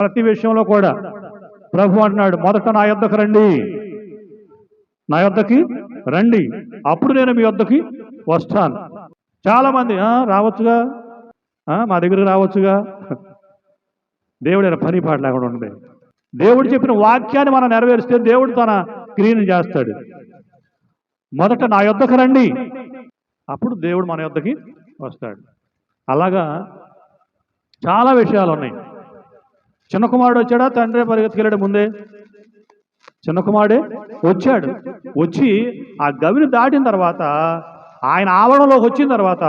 ప్రతి విషయంలో కూడా ప్రభు అంటున్నాడు మొదట నా యొద్దకు రండి. నా యొద్దకి రండి. అప్పుడు నేను మీ యొద్దకి వస్తాను. చాలా మంది రావచ్చుగా? మా దగ్గరికి రావచ్చుగా? దేవుడు పని పాట లేకుండా ఉండదు దేవుడు చెప్పిన వాక్యాన్ని మనం నెరవేరిస్తే దేవుడు తన క్రియను చేస్తాడు. మొదట నా యొద్దకు రండి. అప్పుడు దేవుడు మన యొద్దకి వస్తాడు. అలాగా చాలా విషయాలు ఉన్నాయి. చిన్న కుమారుడు వచ్చాడా? తండ్రి పరిగెత్తుకెళ్ళాడు ముందే. చిన్న కుమారుడే వచ్చాడు. వచ్చి ఆ గవిని దాటిన తర్వాత ఆయన ఆవరణలోకి వచ్చిన తర్వాత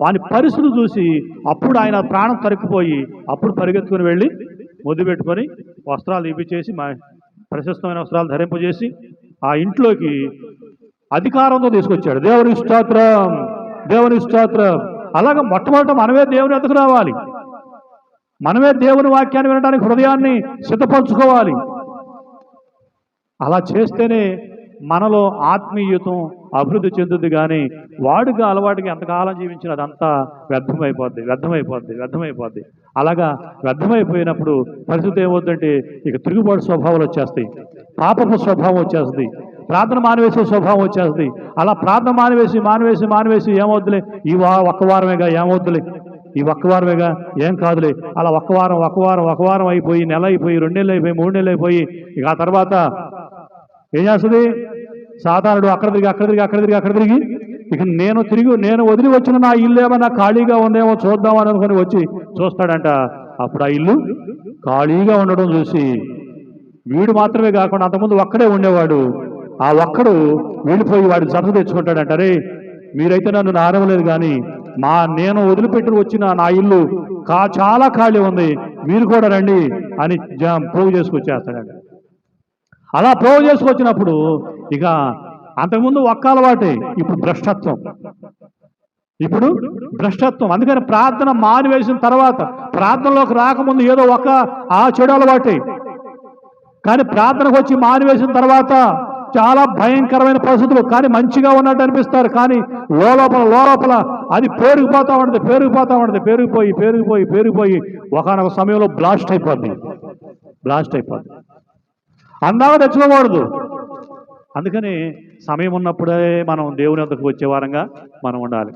వాని పరిస్థితులు చూసి అప్పుడు ఆయన ప్రాణం తరుక్కుపోయి అప్పుడు పరిగెత్తుకుని వెళ్ళి ముద్దు పెట్టుకొని వస్త్రాలు ఇప్పించేసి మా ప్రశస్తమైన వస్త్రాలు ధరింపజేసి ఆ ఇంట్లోకి అధికారంతో తీసుకొచ్చాడు. దేవుని స్తోత్రం దేవుని స్తోత్రం. అలాగే మొట్టమొదట మనమే దేవుని ఎదుకు రావాలి. మనమే దేవుని వాక్యాన్ని వినడానికి హృదయాన్ని సిద్ధపరచుకోవాలి. అలా చేస్తేనే మనలో ఆత్మీయతం అభివృద్ధి చెందుద్ది కానీ వాడుగా అలవాటుగా ఎంతకాలం జీవించిన అదంతా వ్యర్థమైపోద్ది వ్యర్థమైపోద్ది వ్యర్థమైపోద్ది. అలాగా వ్యర్థమైపోయినప్పుడు పరిస్థితి ఏమవుతుందంటే ఇక తిరుగుబాటు స్వభావాలు వచ్చేస్తాయి పాపపు స్వభావం వచ్చేస్తుంది ప్రార్థన మానివేసే స్వభావం వచ్చేస్తుంది. అలా ప్రార్థన మానివేసి మానివేసి మానివేసి ఏమవుద్దులే? ఈ వా ఒక్క వారమేగా ఏమవుద్దులే? ఈ ఒక్క వారమేగా? ఏం కాదులే. అలా ఒక్క వారం ఒక వారం ఒక వారం అయిపోయి నెల అయిపోయి రెండు నెలలు అయిపోయి మూడు నెలలు అయిపోయి ఇక ఆ తర్వాత ఏం చేస్తుంది? సాధారణుడు అక్కడ తిరిగి అక్కడ తిరిగి అక్కడ తిరిగి అక్కడ తిరిగి ఇక నేను తిరిగి నేను వదిలి వచ్చిన నా ఇల్లు ఏమైనా ఖాళీగా ఉందేమో చూద్దామని అనుకుని వచ్చి చూస్తాడంట. అప్పుడు ఆ ఇల్లు ఖాళీగా ఉండడం చూసి వీడు మాత్రమే కాకుండా అంతకుముందు ఒక్కడే ఉండేవాడు. ఆ ఒక్కడు వెళ్ళిపోయి వాడిని జత తెచ్చుకుంటాడంట. అరే మీరైతే నన్ను నారవలేదు కానీ మా నేను వదిలిపెట్టి వచ్చిన నా ఇల్లు కా చాలా ఖాళీ ఉంది. మీరు కూడా రండి అని జ- పోగు చేసుకొచ్చేస్తాడంట. అలా పోగు చేసుకొచ్చినప్పుడు ఇక అంతకుముందు ఒక్క అలవాటే ఇప్పుడు భ్రష్టత్వం. ఇప్పుడు భ్రష్టత్వం. అందుకని ప్రార్థన మానివేసిన తర్వాత ప్రార్థనలోకి రాకముందు ఏదో ఒక ఆ చెడు అలవాటే. కానీ ప్రార్థనకు వచ్చి మానివేసిన తర్వాత చాలా భయంకరమైన పరిస్థితులు. కానీ మంచిగా ఉన్నట్టు అనిపిస్తారు. కానీ లోపల లోపల అది పేరుకుపోతా ఉంటుంది పేరుకుపోతా ఉంటుంది. పేరుకుపోయి పేరుకుపోయి పేరుకుపోయి ఒకనొక సమయంలో బ్లాస్ట్ అయిపోద్ది. బ్లాస్ట్ అయిపోద్ది. అందాక తెచ్చుకోకూడదు. అందుకని సమయం ఉన్నప్పుడే మనం దేవుని వద్దకు వచ్చే వారంగా మనం ఉండాలి.